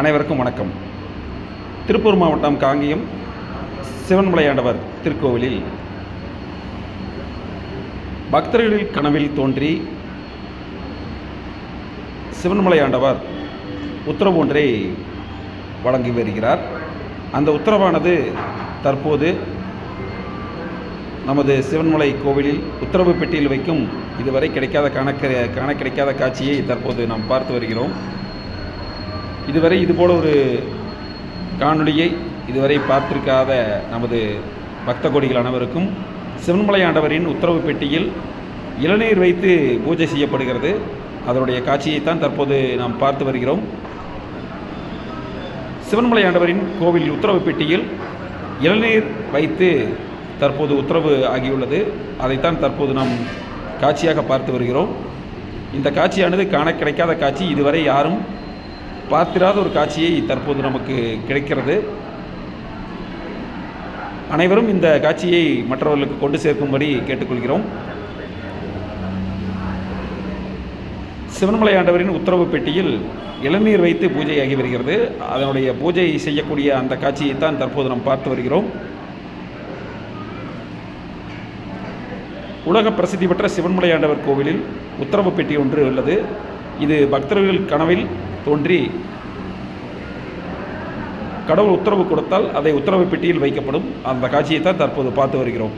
அனைவருக்கும் வணக்கம். திருப்பூர் மாவட்டம் காங்கேயம் சிவன்மலையாண்டவர் திருக்கோவிலில் பக்தர்களில் கனவில் தோன்றி சிவன்மலையாண்டவர் உத்தரவு ஒன்றை வழங்கி வருகிறார். அந்த உத்தரவானது தற்போது நமது சிவன்மலை கோவிலில் உத்தரவு பெட்டியில் வைக்கும் இதுவரை கிடைக்காத காண காண கிடைக்காத காட்சியை தற்போது நாம் பார்த்து வருகிறோம். இதுவரை இதுபோல் ஒரு காணொளியை இதுவரை பார்த்திருக்காத நமது பக்த கோடிகள் அனைவருக்கும் சிவன்மலை ஆண்டவரின் உத்தரவு பெட்டியில் இளநீர் வைத்து பூஜை செய்யப்படுகிறது. அதனுடைய காட்சியைத்தான் தற்போது நாம் பார்த்து வருகிறோம். சிவன்மலை ஆண்டவரின் கோவில் உத்தரவு பெட்டியில் இளநீர் வைத்து தற்போது உத்தரவு ஆகியுள்ளது. அதைத்தான் தற்போது நாம் காட்சியாக பார்த்து வருகிறோம். இந்த காட்சியானது காண கிடைக்காத காட்சி. இதுவரை யாரும் பார்த்திராத ஒரு காட்சியை தற்போது நமக்கு கிடைக்கிறது. அனைவரும் இந்த காட்சியை மற்றவர்களுக்கு கொண்டு சேர்க்கும்படி கேட்டுக்கொள்கிறோம். சிவன்மலை ஆண்டவரின் உத்தரவு பெட்டியில் இளநீர் வைத்து பூஜையாகி வருகிறது. அதனுடைய பூஜை செய்யக்கூடிய அந்த காட்சியைத்தான் தற்போது நாம் பார்த்து வருகிறோம். உலக பிரசித்தி பெற்ற சிவன்மலை ஆண்டவர் கோவிலில் உத்தரவு பெட்டி ஒன்று உள்ளது. இது பக்தர்கள் கனவில் தோன்றி கடவுள் உத்தரவு கொடுத்தால் அதை உத்தரவு பெட்டியில் வைக்கப்படும். அந்த காட்சியை தான் தற்போது பார்த்து வருகிறோம்.